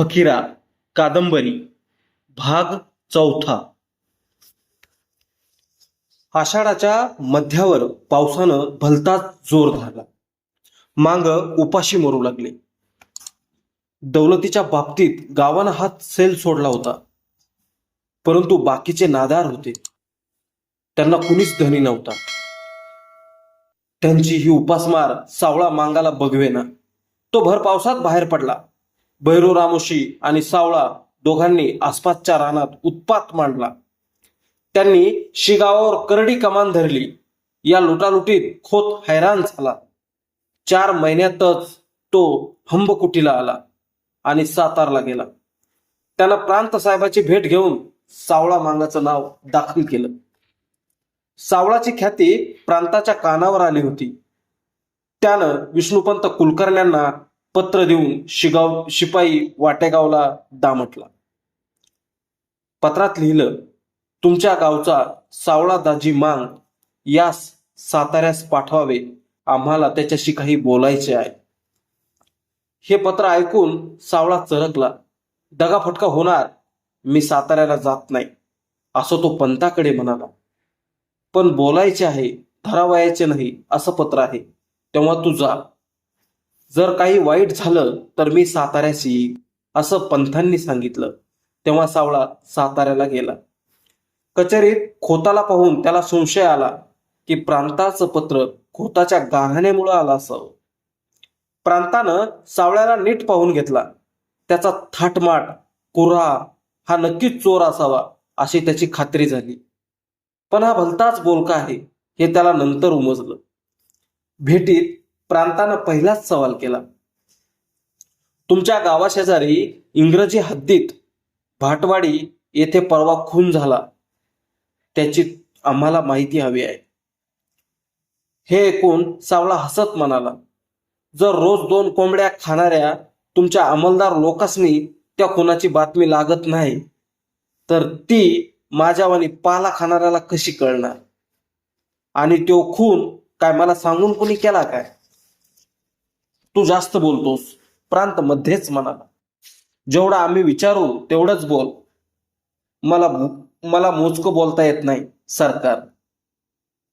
फकीरा कादंबरी भाग चौथा. आषाढाच्या मध्यावर पावसानं भलताच जोर धरला. मांग उपाशी मरू लागले. दौलतीच्या बाबतीत गावानं हात सेल सोडला होता. परंतु बाकीचे नादार होते. त्यांना कुणीच धनी नव्हता. त्यांची ही उपासमार सावळा मांगाला बघवेना. तो भर पावसात बाहेर पडला. भैरू रामोशी आणि सावळा दोघांनी आसपासच्या रानात उत्पात मांडला. त्यांनी शिगावावर करडी कमान धरली. या लुटालुटीत खोत हैराण झाला. चार महिन्यातच तो हंबकुटीला आला आणि सातारला गेला. त्यानं प्रांत साहेबाची भेट घेऊन सावळा मांगाचं नाव दाखल केलं. सावळाची ख्याती प्रांताच्या कानावर आली होती. त्यानं विष्णुपंत कुलकर्ण्यांना पत्र देऊन शिगाव शिपाई वाटेगावला दामटला. पत्रात लिहिलं तुमच्या गावचा सावळा दाजी मांग यास साताऱ्यास पाठवावे आम्हाला त्याच्याशी काही बोलायचे आहे. हे पत्र ऐकून सावळा चरकला. दगाफटका होणार मी साताऱ्याला जात नाही असं तो पंताकडे म्हणाला. पण बोलायचे आहे धरावयाचे नाही असं पत्र आहे. तेव्हा तू जा. जर काही वाईट झालं तर मी साताऱ्यास येईल असं पंथांनी सांगितलं. तेव्हा सावळा साताऱ्याला गेला. कचेरीत खोताला पाहून त्याला संशय आला की प्रांताचं पत्र खोताच्या गाऱ्हाण्यामुळं आलं असावं प्रांतानं सावळ्याला नीट पाहून घेतला. त्याचा थाटमाट कुऱ्हा हा नक्कीच चोर असावा अशी त्याची खात्री झाली. पण हा भलताच बोलका आहे हे त्याला नंतर उमजलं. भेटीत प्रांतानं पहिलाच सवाल केला. तुमच्या गावाशेजारी इंग्रजी हद्दीत भाटवाडी येथे परवा खून झाला. त्याची आम्हाला माहिती हवी आहे. हे ऐकून सावळा हसत म्हणाला जर रोज दोन कोंबड्या खाणाऱ्या तुमच्या अंमलदार लोकांनी त्या खुनाची बातमी लागत नाही तर ती माझ्यावानी पाला खाणाऱ्याला कशी कळणार? आणि तो खून काय मला सांगून कोणी केला काय? तू जास्त बोलतोस. प्रांत मध्येच म्हणाला जेवढा आम्ही विचारू तेवढंच बोल. मला मला मोजकं बोलता येत नाही सरकार.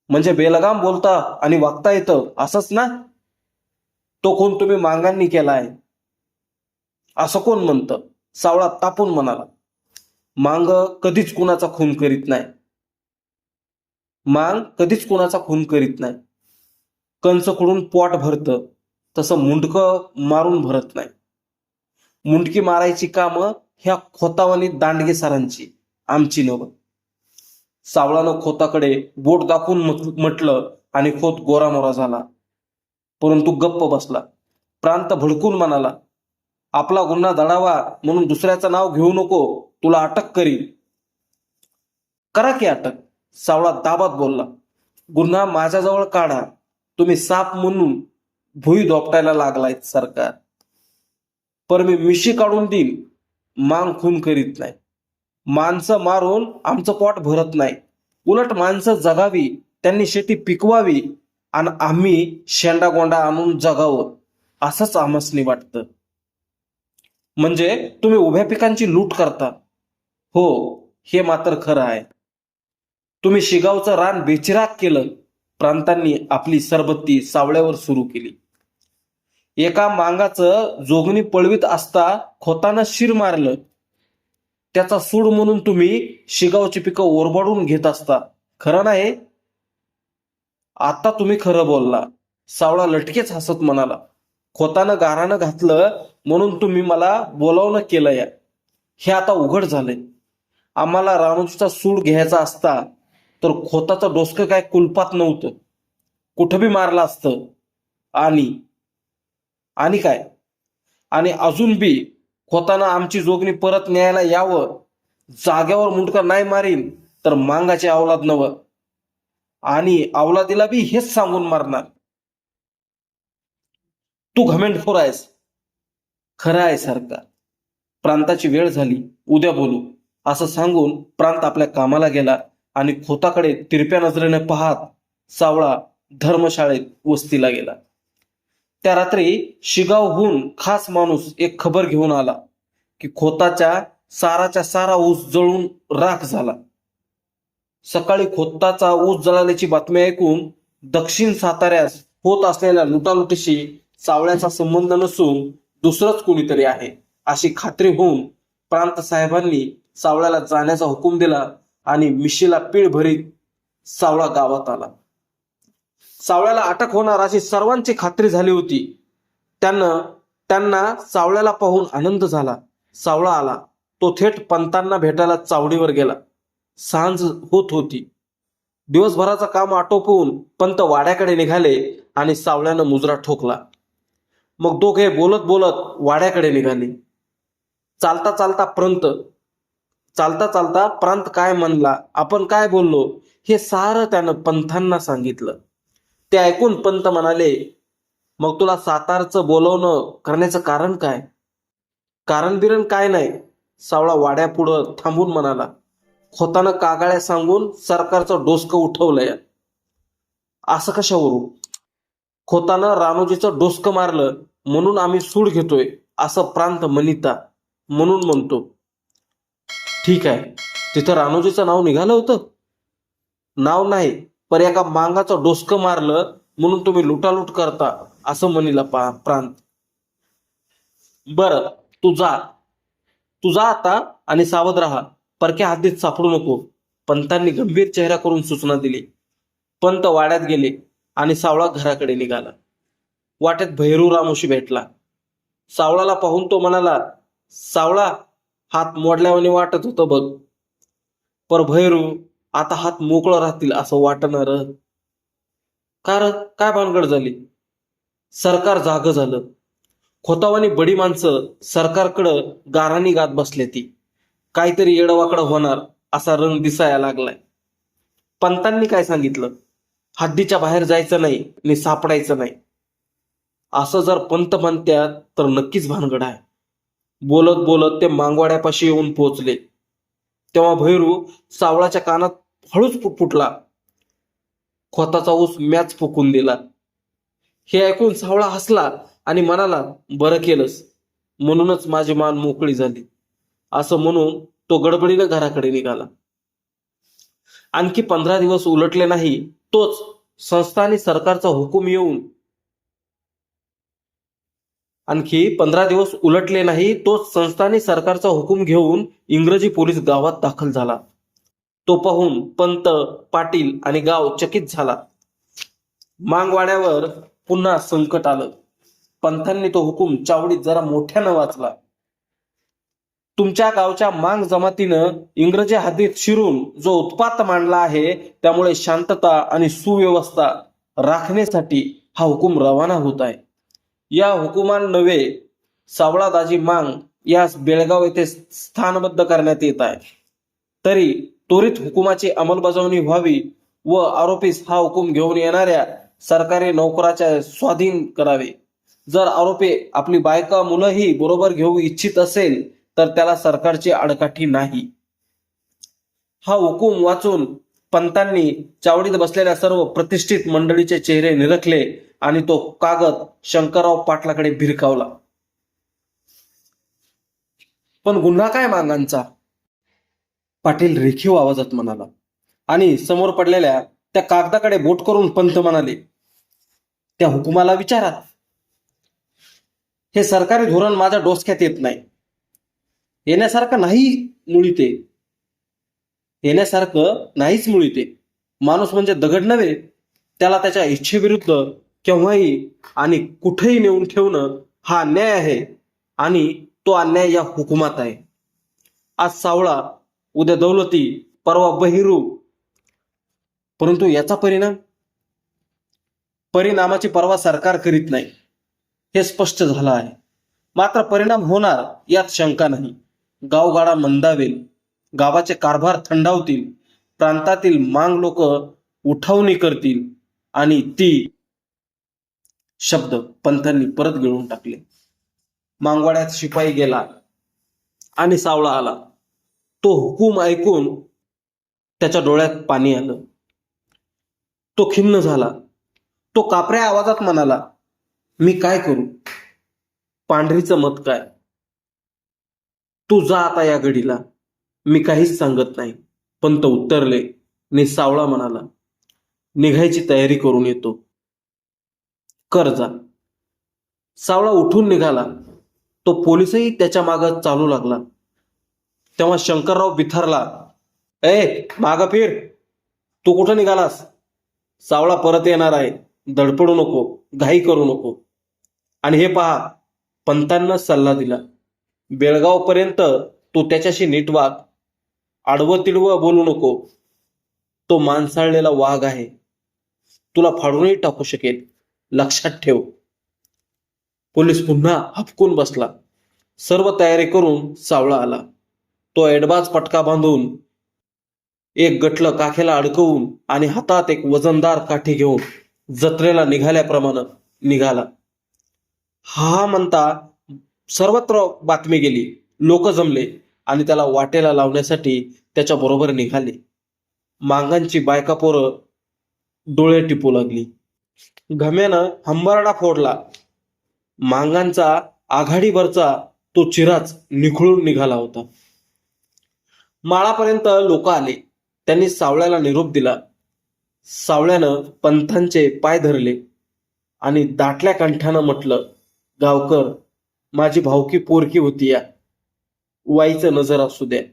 म्हणजे बेलगाम बोलता आणि वागता येतं असंच ना? तो कोण तुम्ही मांगांनी आहे. असं कोण म्हणतं? सावळा तापून म्हणाला. मांग कधीच कुणाचा खून करीत नाही. मांग कधीच कुणाचा खून करीत नाही. कंच खुडून पोट भरतं. तसं मुंडकं मारून भरत नाही. मुंडकी मारायची कामं ह्या खोतावानी दांडगे सरांची आमची नव सावळानं खोताकडे बोट दाखवून म्हटलं आणि खोत गोरामोरा झाला. परंतु गप्प बसला. प्रांत भडकून म्हणाला आपला गुन्हा दडावा म्हणून दुसऱ्याचं नाव घेऊ नको तुला अटक करील करा की अटक सावळा दाबात बोलला. गुन्हा माझ्याजवळ काढा. तुम्ही साप म्हणून भुई दोपटायला लागलाय सरकार. पर मी मिशी काढून देईन मांग खून करीत नाही. माणसं मारून आमचं पोट भरत नाही. उलट माणसं जगावी त्यांनी शेती पिकवावी आणि आम्ही शेंडागोंडा आणून जगावं असंच आमसनी वाटतं. म्हणजे तुम्ही उभ्या पिकांची लूट करता. हो हे मात्र खरं आहे. तुम्ही शिगावचं रान बेचिराग केलं प्रांतांनी आपली सरबत्ती सावळ्यावर सुरू केली. एका मांगाचं जोगणी पळवीत असता खोतानं शिर मारलं. त्याचा सूड म्हणून तुम्ही शिगावची पिकं ओरबाडून घेत असता. खरं नाही? आता तुम्ही खरं बोलला. सावळा लटकेच हसत म्हणाला. खोतानं गारानं घातलं म्हणून तुम्ही मला बोलावणं केलं या. हे आता उघड झालंय. आम्हाला राणूजीचा सूड घ्यायचा असता तर खोताचं डोसकं काय कुलपात नव्हतं. कुठं बी मारलं असतं. आणि आणि काय? आणि अजून बी खोतानं आमची जोगणी परत न्यायला यावं जाग्यावर मुंडका नाही मारीन तर मांगाचे अवलाद नवं आणि अवलादीला बी हेच सांगून मारणार. तू घमेंडखोर आहेस. खरं आहे सरकार प्रांताची वेळ झाली उद्या बोलू. असं सांगून प्रांत आपल्या कामाला गेला आणि खोताकडे तिरप्या नजरेने पाहत सावळा धर्मशाळेत वस्तीला गेला. त्या रात्री शिगावहून खास माणूस एक खबर घेऊन आला की खोताच्या साराच्या सारा ऊस जळून राख झाला. सकाळी खोताचा ऊस जळाल्याची बातमी ऐकून दक्षिण साताऱ्यास होत असलेल्या लुटालुटीशी चावळ्याचा संबंध नसून दुसरंच कोणीतरी आहे अशी खात्री होऊन प्रांत साहेबांनी सावळ्याला जाण्याचा हुकूम दिला आणि मिशीला पीळ भरीत सावळा गावात आला. सावळ्याला अटक होणार अशी सर्वांची खात्री झाली होती. त्यांना त्यांना सावळ्याला पाहून आनंद झाला. सावळा आला. तो थेट पंतांना भेटायला चावडीवर गेला. सांज होत होती. दिवसभराचं काम आटोपवून पंत वाड्याकडे निघाले आणि सावळ्यानं मुजरा ठोकला. मग दोघे बोलत बोलत वाड्याकडे निघाले. चालता चालता प्रंत चालता चालता प्रांत काय म्हणला आपण काय बोललो हे सारं त्यानं पंथांना सांगितलं. ते ऐकून पंत म्हणाले मग तुला सातारचं बोलवणं करण्याचं कारण काय? कारण बिरण काय नाही? सावळा वाड्यापुढं थांबून म्हणाला खोतानं कागाळ्या सांगून सरकारचं डोसकं उठवलंय. असं कशावरून? खोतानं रानोजीचं डोसकं मारलं म्हणून आम्ही सूड घेतोय असं प्रांत मनिता म्हणून म्हणतो. ठीक आहे तिथं रानोजीचं नाव निघालं होतं? नाव नाही पर एका मांगाचं डोसकं मारलं म्हणून तुम्ही लुटालूट करता असं म्हणिला पा प्रांत. बर तू जा. तू जा आता आणि सावध राहा. परक्या हद्दीत सापडू नको. पंतांनी गंभीर चेहरा करून सूचना दिली. पंत वाड्यात गेले आणि सावळा घराकडे निघाला. वाटेत भैरू रामोशी भेटला. सावळाला पाहून तो म्हणाला सावळा हात मोडल्यावानी वाटत होतं बघ. पर भैरू आता हात मोकळं राहतील असं वाटणार. कार काय भानगड झाली? सरकार जाग झालं. खोतावानी बडी माणसं सरकारकडं गाराणी गात बसले ती काहीतरी येडवाकडं होणार असा रंग दिसायला लागलाय. पंतांनी काय सांगितलं? हद्दीच्या बाहेर जायचं नाही आणि सापडायचं नाही. असं जर पंत म्हणत्यात तर नक्कीच भानगड आहे. बोलत बोलत ते मांगवाड्यापाशी येऊन पोहोचले. तेव्हा भैरू सावळाच्या कानात हळूच फुटला. खोताचा ऊस मॅच फुकून दिला. हे ऐकून सावळा हसला आणि म्हणाला बरं केलंस. म्हणूनच माझी मान मोकळी झाली. असं म्हणून तो गडबडीनं घराकडे निघाला. आणखी पंधरा दिवस उलटले नाही तोच संस्था आणि सरकारचा हुकूम येऊन आणखी पंधरा दिवस उलटले नाही तोच संस्था आणि सरकारचा हुकूम घेऊन इंग्रजी पोलीस गावात दाखल झाला. तो पाहून पंत पाटील आणि गाव चकित झाला. मांगवाड्यावर पुन्हा संकट आलं. पंथांनी तो हुकूम चावडीत जरा मोठ्यानं वाचला. तुमच्या गावच्या मांग जमातीनं इंग्रजी हद्दीत शिरून जो उत्पात मांडला आहे त्यामुळे शांतता आणि सुव्यवस्था राखण्यासाठी हा हुकूम रवाना होत आहे. या हुकुमान्वये सावळा दाजी मांग यास बेळगाव येथे स्थानबद्ध करण्यात येत आहे. तरी त्वरित हुकुमाची अंमलबजावणी व्हावी व आरोपीस हा हुकूम घेऊन येणाऱ्या सरकारी नोकराच्या स्वाधीन करावे. जर आरोपी आपली बायका मुलंही बरोबर घेऊ इच्छित असेल तर त्याला सरकारची आडकाठी नाही. हा हुकूम वाचून पंतांनी चावडीत बसलेल्या सर्व प्रतिष्ठित मंडळीचे चेहरे निरखले आणि तो कागद शंकरराव पाटलाकडे भिरकावला. पण गुन्हा काय मागांचा पाटील रेखीव आवाजात म्हणाला. आणि समोर पडलेल्या त्या कागदाकडे बोट करून पंत म्हणाले त्या हुकुमाला विचारा. हे सरकारी धोरण माझ्या डोसक्यात येत नाही. येण्यासारखं नाही मुळी ते. येण्यासारखं नाहीच मुळी ते. माणूस म्हणजे दगड नव्हे. त्याला त्याच्या इच्छेविरुद्ध केव्हाही आणि कुठेही नेऊन ठेवणं हा अन्याय आहे आणि तो अन्याय या हुकुमात आहे. आज सावळा उद्या दौलती परवा बहिरू. परंतु याचा परिणाम? परिणामाची पर्वा सरकार करीत नाही. हे स्पष्ट झालं आहे. मात्र परिणाम होणार यात शंका नाही. गावगाडा मंदावेल गावाचे कारभार थंडावतील प्रांतातील मांग लोक उठावणी करतील आणि ती शब्द पंथांनी परत गिळून टाकले. मांगवाड्यात शिपाई गेला आणि सावळा आला. तो हुकूम ऐकून त्याच्या डोळ्यात पाणी आलं. तो खिन्न झाला. तो कापऱ्या आवाजात म्हणाला मी काय करू? पांढरीचं मत काय? तू जा आता या घडीला. मी काहीच सांगत नाही. पंत उत्तरले निसावळा म्हणाला निघायची तयारी करून येतो. कर जा. सावळा उठून निघाला. तो पोलिसही त्याच्या मागं चालू लागला. तेव्हा शंकरराव बिथरला ए माग फिर. तू कुठं निघालास? सावळा परत येणार आहे. दडपडू नको घाई करू नको. आणि हे पहा पंतांना सल्ला दिला. बेळगाव पर्यंत तू त्याच्याशी नीट वाघ आडवं तिडवं बोलू नको. तो माणसाळलेला वाघ आहे. तुला फाडूनही टाकू शकेल. लक्षात ठेव. पोलीस पुन्हा हपकून बसला. सर्व तयारी करून सावळा आला. तो एडबाज पटका बांधून एक गटलं काखेला अडकवून आणि हातात एक वजनदार काठी घेऊन जत्रेला निघाल्याप्रमाणे निघाला. हा म्हणता सर्वत्र बातमी गेली. लोक जमले आणि त्याला वाटेला लावण्यासाठी त्याच्या बरोबर निघाले. मांगांची बायका पोरं डोळे टिपू लागली. घम्यानं हंबरडा फोडला. मांगांचा आघाडीवरचा तो चिराच निखळून निघाला होता. माळापर्यंत लोक आले. त्यांनी सावळ्याला निरोप दिला. सावळ्यानं पंथांचे पाय धरले आणि दाटल्या कंठानं म्हटलं गावकर माझी भावकी पोरकी होती या. वाईचं नजर असू द्या.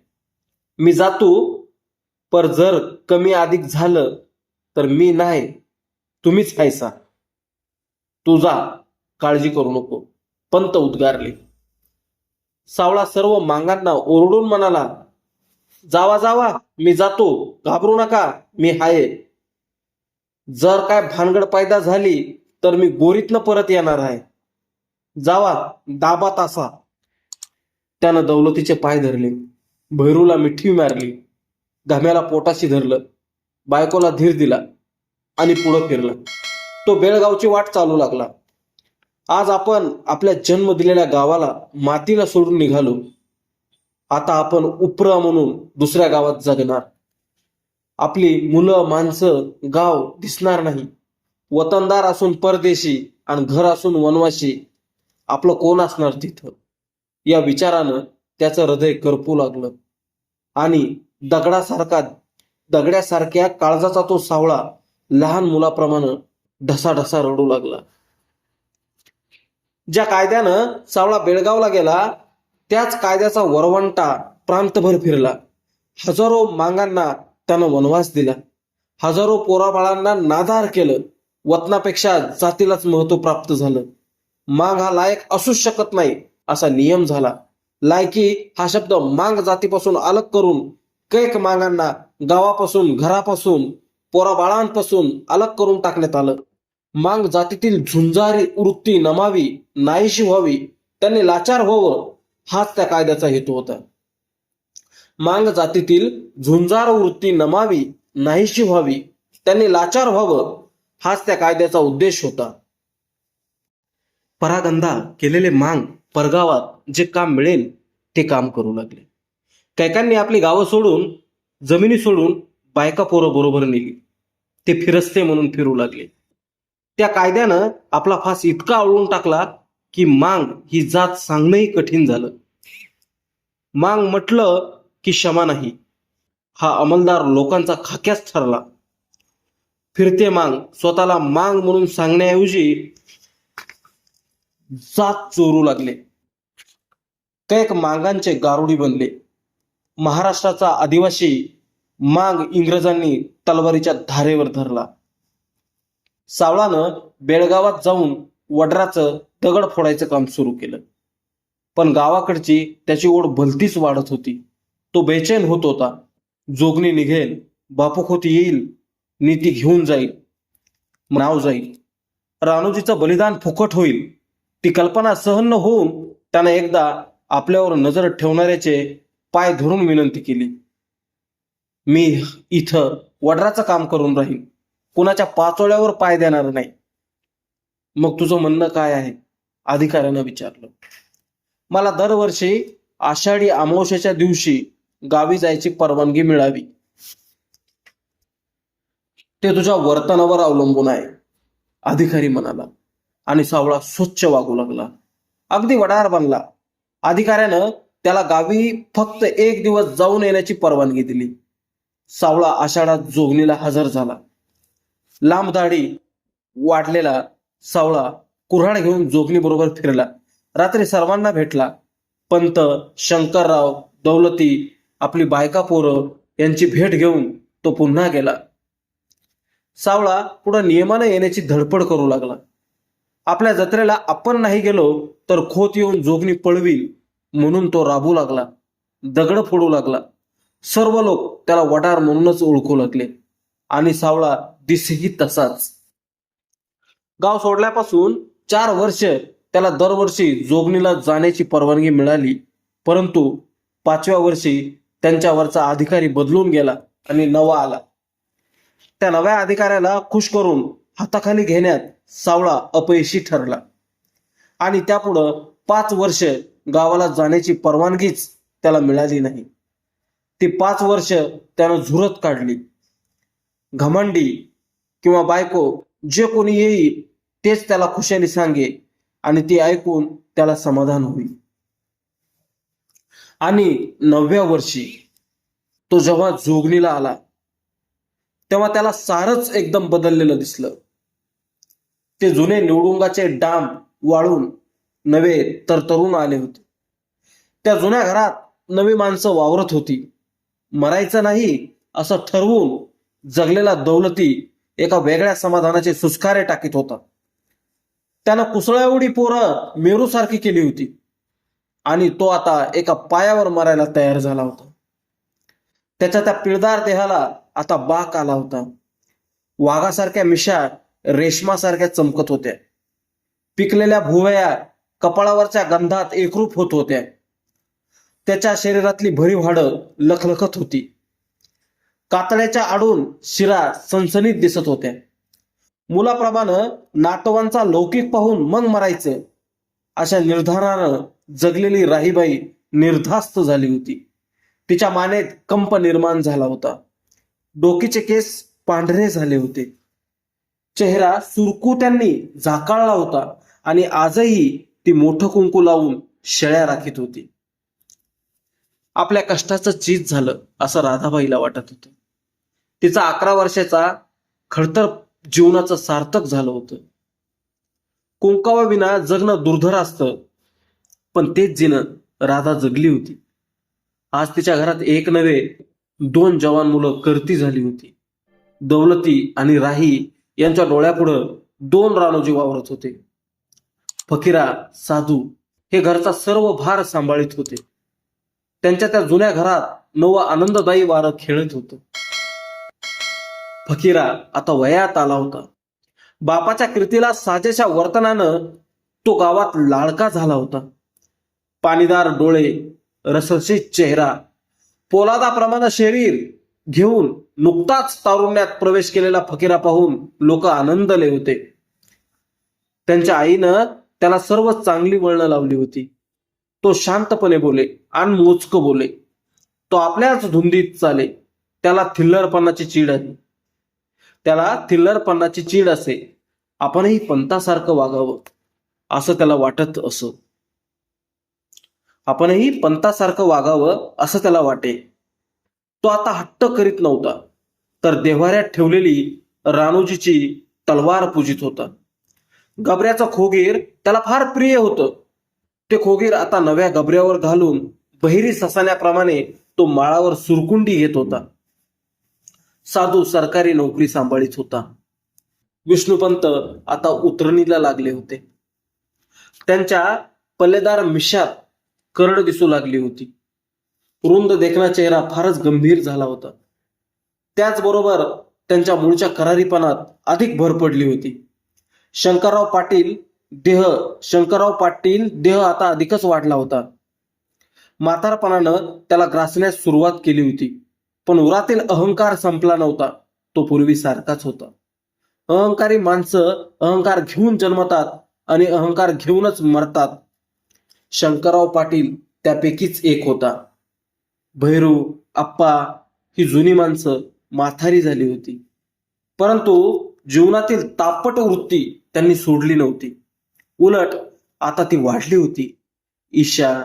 मी जातो पर जर कमी अधिक झालं तर मी नाही. तुम्हीच खायचा. तुझा काळजी करू नको. पंत उद्गारले. सावळा सर्व मांगांना ओरडून म्हणाला जावा जावा मी जातो. घाबरू नका मी हाय. जर काय भानगड पैदा झाली तर मी गोरीतनं परत येणार आहे. जावा दाबा तासा. त्यानं दौलतीचे पाय धरले. भैरूला मिठी मारली. घाम्याला पोटाशी धरलं. बायकोला धीर दिला आणि पुढं फिरला. तो बेळगावची वाट चालू लागला. आज आपण आपल्या जन्म दिलेल्या गावाला मातीला सोडून निघालो. आता आपण उपरा म्हणून दुसऱ्या गावात जगणार. आपली मुलं माणसं गाव दिसणार नाही. वतनदार असून परदेशी आणि घर असून वनवासी आपलं कोण असणार तिथं? या विचारानं त्याचं हृदय करपू लागलं. आणि दगडासारखा दगड्यासारख्या काळजाचा तो सावळा लहान मुलाप्रमाणे ढसाढसा रडू लागला. ज्या कायद्यानं सावळा बेळगावला गेला त्याच कायद्याचा वरवंटा प्रांतभर फिरला. हजारो मांगांना त्यानं वनवास दिला. हजारो पोराबाळांना नादार केलं. वतनापेक्षा जातीलाच महत्त्व प्राप्त झालं. मांग हा लायक असूच शकत नाही असा नियम झाला. लायकी हा शब्द मांग जातीपासून अलग करून कैक मांगांना गावापासून घरापासून पोराबाळांपासून अलग करून टाकण्यात आलं. मांग जातीतील झुंजारी वृत्ती नमावी नाहीशी व्हावी त्यांनी लाचार व्हावं हाच त्या कायद्याचा हेतू होता. मांग जातीतील झुंजार वृत्ती नमावी नाहीशी व्हावी त्यांनी लाचार व्हावं हाच त्या कायद्याचा उद्देश होता. परागंधा केलेले मांग परगावात जे काम मिळेल ते काम करू लागले. कैकांनी आपली गावं सोडून जमिनी सोडून बायका पोरं बरोबर नेली. ते फिरस्ते म्हणून फिरू लागले. त्या कायद्यानं आपला फास इतका आळून टाकला की मांग ही जात सांगणंही कठीण झालं. मांग म्हटलं की क्षमा नाही. हा अंमलदार लोकांचा खाक्याच ठरला. फिरते मांग स्वतःला मांग म्हणून सांगण्याऐवजी जात चोरू लागले. कैक मांगांचे गारुडी बनले. महाराष्ट्राचा आदिवासी मांग इंग्रजांनी तलवारीच्या धारेवर धरला. सावळानं बेळगावात जाऊन वडराचं दगड फोडायचं काम सुरू केलं. पण गावाकडची त्याची ओढ भलतीच वाढत होती. तो बेचैन होत होता. जोगणी निघेल. बापूखोती येईल. नीती घेऊन जाईल. नाव जाईल. रानोजीचं बलिदान फुकट होईल. ती कल्पना सहन होऊन त्यानं एकदा आपल्यावर नजर ठेवणाऱ्याचे पाय धरून विनंती केली. मी इथं वडराचं काम करून राहीन. कुणाच्या पाचोळ्यावर पाय देणार नाही. मग तुझं म्हणणं काय आहे? अधिकाऱ्यानं विचारलं. मला दरवर्षी आषाढी अमावस्याच्या दिवशी गावी जायची परवानगी मिळावी. ते तुझ्या वर्तनावर अवलंबून आहे अधिकारी म्हणाला आणि सावळा स्वच्छ वागू लागला. अगदी वडार बनला. अधिकाऱ्यानं त्याला गावी फक्त एक दिवस जाऊन येण्याची परवानगी दिली. सावळा आषाढात जोगणीला हजर झाला. लांब दाढी वाढलेला सावळा कुऱ्हाड घेऊन जोगणी बरोबर फिरला. रात्री सर्वांना भेटला. पंत शंकरराव दौलती आपली बायका पोरं यांची भेट घेऊन तो पुन्हा गेला. सावळा पुढं नियमानं येण्याची धडपड करू लागला. आपल्या जत्रेला आपण नाही गेलो तर खोत येऊन जोगणी पळवी म्हणून तो राबू लागला. दगड फोडू लागला. सर्व लोक त्याला वडार म्हणूनच ओळखू लागले. आणि सावळा दिसेही तसाच. गाव सोडल्यापासून चार वर्ष त्याला दरवर्षी जोगणीला जाण्याची परवानगी मिळाली. परंतु पाचव्या वर्षी त्यांच्यावरचा अधिकारी बदलून गेला आणि नवा आला. त्या नव्या अधिकाऱ्याला खुश करून हाताखाली घेण्यात सावळा अपयशी ठरला. आणि त्यापुढं पाच वर्ष गावाला जाण्याची परवानगीच त्याला मिळाली नाही. ती पाच वर्ष त्यानं झुरत काढली. घमंडी किंवा बायको जे कोणी येईल तेच त्याला खुशाली सांगे आणि ती ऐकून त्याला समाधान होईल. आणि नवव्या वर्षी तो जेव्हा जोगणीला आला तेव्हा त्याला सारच एकदम बदललेलं दिसलं. ते जुने निवडुंगाचे डांब वाळून नवे तरतरून आले होते. त्या जुन्या घरात नवी माणसं वावरत होती. मरायचं नाही असं ठरवून जगलेला दौलती एका वेगळ्या समाधानाचे सुस्कारे टाकीत होता. त्यानं कुसळ्यावडी पोरं मेरूसारखी केली होती. आणि तो आता एका पायावर मरायला तयार झाला होता. त्याच्या त्या पिळदार देहाला आता बाक आला होता. वाघासारख्या मिशा रेशमासारख्या चमकत होत्या. पिकलेल्या भुवया कपाळावरच्या गंधात एकरूप होत होत्या. त्याच्या शरीरातली भरीव हाडं लखलखत होती. कातड्याच्या आडून शिरा सणसणीत दिसत होत्या. मुलाप्रमाणे नातवांचा लौकिक पाहून मग मरायचं. अशा निर्धारानं जगलेली राहीबाई निर्धास्त झाली होती. तिच्या मानेत कंप निर्माण झाला होता. डोकीचे केस पांढरे झाले होते. चेहरा सुरकुत्यांनी झाकाळला होता आणि आजही ती मोठं कुंकू लावून शेळ्या राखीत होती. आपल्या कष्टाचं चीज झालं असं राधाबाईला वाटत होतं. तिचा अकरा वर्षाचा खडतर जीवनाचं सार्थक झालं होतं. कुंकावाविना जगणं दुर्धर असतं. पण तेच जिनं राधा जगली होती. आज तिच्या घरात एक नव्हे दोन जवान मुलं करती झाली होती. दौलती आणि राही यांच्या डोळ्यापुढं दोन रानोजी वावरत होते. फकीरा साधू हे घरचा सर्व भार सांभाळीत होते. त्यांच्या त्या जुन्या घरात नवं आनंददायी वारं खेळत होतं. फकीरा आता वयात आला होता. बापाच्या कीर्तीला साजेशा वर्तनानं तो गावात लाडका झाला होता. पाणीदार डोळे रसरशीत चेहरा पोलादाप्रमाणे शरीर घेऊन नुकताच तारुण्यात प्रवेश केलेला फकीरा पाहून लोक आनंदले होते. त्यांच्या आईनं त्याला सर्व चांगली वळणं लावली होती. तो शांतपणे बोले आणि मोजकं बोले. तो आपल्याच धुंदीत चाले. त्याला थिल्लरपणाची चीड आली त्याला थिल्लरपणाची चीड असे. आपणही पंतासारखं वागावं असं त्याला वाटत असं. आपणही पंतासारखं वागावं असं त्याला वाटे. तो आता हट्ट करीत नव्हता तर देव्हाऱ्यात ठेवलेली रानोजीची तलवार पूजित होता. गबऱ्याचं खोगीर त्याला फार प्रिय होतं. ते खोगीर आता नव्या गबऱ्यावर घालून बहिरी ससाण्याप्रमाणे तो माळावर सुरकुंडी घेत होता. साधू सरकारी नोकरी सांभाळीत होता. विष्णुपंत आता उतरणीला लागले होते. त्यांच्या पल्लेदार मिशात करड दिसू लागली होती. रुंद देखणा चेहरा फारच गंभीर झाला होता. त्याचबरोबर त्यांच्या मूळच्या करारीपणात अधिक भर पडली होती. शंकरराव पाटील देह शंकरराव पाटील देह आता अधिकच वाढला होता. म्हातारपणानं त्याला ग्रासण्यास सुरुवात केली होती. पण उरातील अहंकार संपला नव्हता. तो पूर्वी सारखाच होता. अहंकारी माणसं अहंकार घेऊन जन्मतात आणि अहंकार घेऊनच मरतात. शंकरराव पाटील त्यापैकीच एक होता. भैरू आप्पा ही जुनी माणसं माथारी झाली होती. परंतु जीवनातील तापट वृत्ती त्यांनी सोडली नव्हती. उलट आता ती वाढली होती. ईशा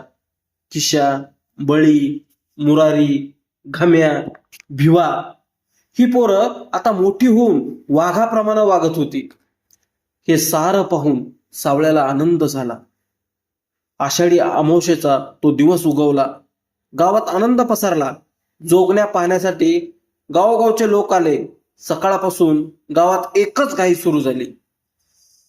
किशा बळी मुरारी घम्या भिवा ही पोरं आता मोठी होऊन वाघाप्रमाणे वागत होती. हे सारं पाहून सावळ्याला आनंद झाला. आषाढी अमावशेचा तो दिवस उगवला. गावात आनंद पसरला. जोगण्या पाहण्यासाठी गावोगावचे लोक आले. सकाळपासून गावात एकच घाई सुरू झाली.